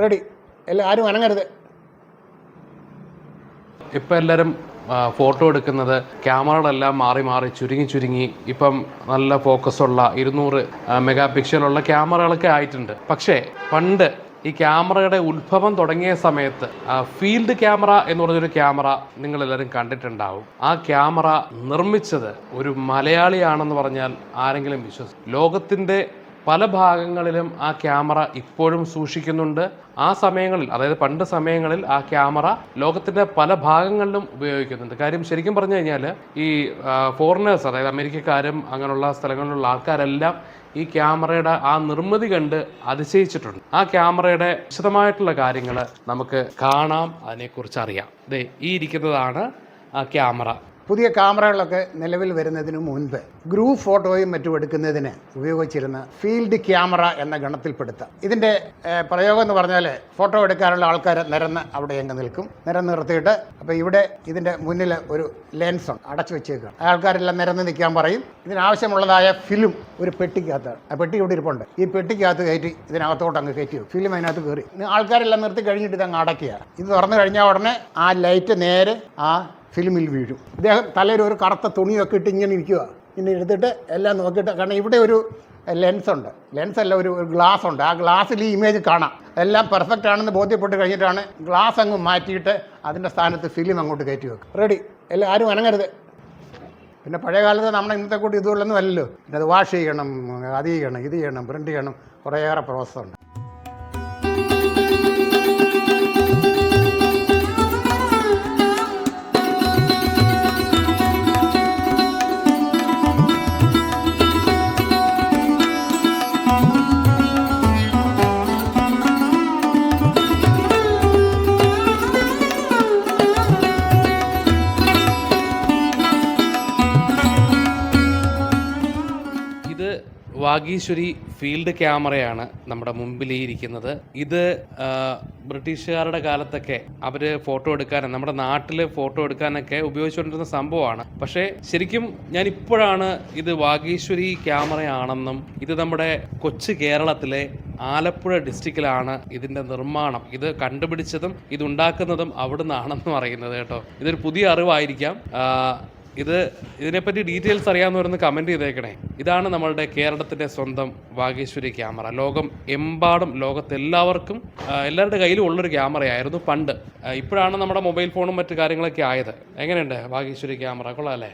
Ready. എല്ലാം ആരും അനങ്ങരുത്. ഇപ്പം എല്ലാവരും ഫോട്ടോ എടുക്കുന്നത് ക്യാമറകളെല്ലാം മാറി മാറി ചുരുങ്ങി ചുരുങ്ങി ഇപ്പം നല്ല ഫോക്കസുള്ള ഇരുന്നൂറ് മെഗാ പിക്സലുള്ള ക്യാമറകളൊക്കെ ആയിട്ടുണ്ട്. പക്ഷേ പണ്ട് ഈ ക്യാമറയുടെ ഉത്ഭവം തുടങ്ങിയ സമയത്ത് ഫീൽഡ് ക്യാമറ എന്ന് പറഞ്ഞൊരു ക്യാമറ നിങ്ങൾ എല്ലാവരും കണ്ടിട്ടുണ്ടാവും. ആ ക്യാമറ നിർമ്മിച്ചത് ഒരു മലയാളിയാണെന്ന് പറഞ്ഞാൽ ആരെങ്കിലും വിശ്വസിക്കും ലോകത്തിന്റെ പല ഭാഗങ്ങളിലും ആ ക്യാമറ ഇപ്പോഴും സൂക്ഷിക്കുന്നുണ്ട്. ആ സമയങ്ങളിൽ അതായത് പണ്ട് സമയങ്ങളിൽ ആ ക്യാമറ ലോകത്തിന്റെ പല ഭാഗങ്ങളിലും ഉപയോഗിക്കുന്നുണ്ട്. കാര്യം ശരിക്കും പറഞ്ഞു കഴിഞ്ഞാൽ ഈ ഫോറിനേഴ്സ് അതായത് അമേരിക്കക്കാരും അങ്ങനെയുള്ള സ്ഥലങ്ങളിലുള്ള ആൾക്കാരെല്ലാം ഈ ക്യാമറയുടെ ആ നിർമ്മിതി കണ്ട് അതിശയിച്ചിട്ടുണ്ട്. ആ ക്യാമറയുടെ വിശദമായിട്ടുള്ള കാര്യങ്ങൾ നമുക്ക് കാണാം അതിനെക്കുറിച്ച് അറിയാം ദേ ഈ ഇരിക്കുന്നതാണ് ആ ക്യാമറ. പുതിയ ക്യാമറകളൊക്കെ നിലവിൽ വരുന്നതിന് മുൻപ് ഗ്രൂപ്പ് ഫോട്ടോയും മറ്റും എടുക്കുന്നതിന് ഉപയോഗിച്ചിരുന്ന ഫീൽഡ് ക്യാമറ എന്ന ഗണത്തിൽപ്പെടുത്താം. ഇതിന്റെ പ്രയോഗം എന്ന് പറഞ്ഞാൽ ഫോട്ടോ എടുക്കാനുള്ള ആൾക്കാർ നിരന്ന് അവിടെ അങ്ങ് നിൽക്കും. നിരന്ന് നിർത്തിയിട്ട് അപ്പോൾ ഇവിടെ ഇതിന്റെ മുന്നിൽ ഒരു ലെൻസ് ഉണ്ട് അടച്ചു വെച്ചേക്കുക ആൾക്കാരെല്ലാം നിരന്ന് നിൽക്കാൻ പറയും. ഇതിനാവശ്യമുള്ളതായ ഫിലിം ഒരു പെട്ടിക്കകത്ത് ആ പെട്ടി ഇവിടെ ഇരിപ്പുണ്ട്. ഈ പെട്ടിക്കകത്ത് കയറ്റി ഇതിനകത്തോട്ട് അങ്ങ് കയറ്റി ഫിലിം അതിനകത്ത് കയറി. ആൾക്കാരെല്ലാം നിർത്തി കഴിഞ്ഞിട്ട് ഇത് അങ്ങ് അടയ്ക്കുക. ഇത് തുറന്നു കഴിഞ്ഞാൽ ഉടനെ ആ ലൈറ്റ് നേരെ ആ ഫിലിമിൽ വീഴും. ഇദ്ദേഹം തലയിൽ ഒരു കറുത്ത തുണിയൊക്കെ ഇട്ട് ഇങ്ങനെ ഇരിക്കുക ഇങ്ങനെ എടുത്തിട്ട് എല്ലാം നോക്കിയിട്ട് കാരണം ഇവിടെ ഒരു ലെൻസ് ഉണ്ട്. ലെൻസ് അല്ല ഒരു ഗ്ലാസ് ഉണ്ട്. ആ ഗ്ലാസ്സിൽ ഈ ഇമേജ് കാണാം. എല്ലാം പെർഫെക്റ്റ് ആണെന്ന് ബോധ്യപ്പെട്ട് കഴിഞ്ഞിട്ടാണ് ഗ്ലാസ് അങ്ങ് മാറ്റിയിട്ട് അതിന്റെ സ്ഥാനത്ത് ഫിലിം അങ്ങോട്ട് കയറ്റി വെക്കും റെഡി എല്ലാം ആരും അനങ്ങരുത്. പിന്നെ പഴയ കാലത്ത് നമ്മുടെ ഇന്നത്തെ കൂട്ടി ഇതുള്ളൊന്നും അല്ലല്ലോ. പിന്നെ അത് വാഷ് ചെയ്യണം അത് ചെയ്യണം ഇത് ചെയ്യണം പ്രിന്റ് ചെയ്യണം. കുറേയേറെ പ്രോസസ്സ് ഇത് വാഗീശ്വരി ഫീൽഡ് ക്യാമറയാണ് നമ്മുടെ മുമ്പിൽ ഇരിക്കുന്നത് ഇത് ബ്രിട്ടീഷുകാരുടെ കാലത്തൊക്കെ അവർ ഫോട്ടോ എടുക്കാനും നമ്മുടെ നാട്ടിൽ ഫോട്ടോ എടുക്കാനൊക്കെ ഉപയോഗിച്ചുകൊണ്ടിരുന്ന സംഭവമാണ്. പക്ഷേ ശരിക്കും ഞാൻ ഇപ്പോഴാണ് ഇത് വാഗീശ്വരി ക്യാമറയാണെന്നും ഇത് നമ്മുടെ കൊച്ചു കേരളത്തിലെ ആലപ്പുഴ ഡിസ്ട്രിക്റ്റിലാണ് ഇതിന്റെ നിർമ്മാണം. ഇത് കണ്ടുപിടിച്ചതും ഇത് ഉണ്ടാക്കുന്നതും അവിടുന്നാണെന്നും അറിയുന്നത് കേട്ടോ. ഇതൊരു പുതിയ അറിവായിരിക്കാം. ഇത് ഇതിനെപ്പറ്റി ഡീറ്റെയിൽസ് അറിയാവുന്നവരൊന്ന് കമന്റ് ചെയ്തേക്കണേ. ഇതാണ് നമ്മളുടെ കേരളത്തിന്റെ സ്വന്തം വാഗേശ്വരി ക്യാമറ. ലോകം എമ്പാടും ലോകത്തെല്ലാവർക്കും എല്ലാവരുടെ കയ്യിലും ഉള്ളൊരു ക്യാമറയായിരുന്നു പണ്ട്. ഇപ്പോഴാണ് നമ്മുടെ മൊബൈൽ ഫോണും മറ്റു കാര്യങ്ങളൊക്കെ ആയത്. എങ്ങനെയുണ്ട് വാഗേശ്വരി ക്യാമറ? കൊള്ളാം അല്ലേ?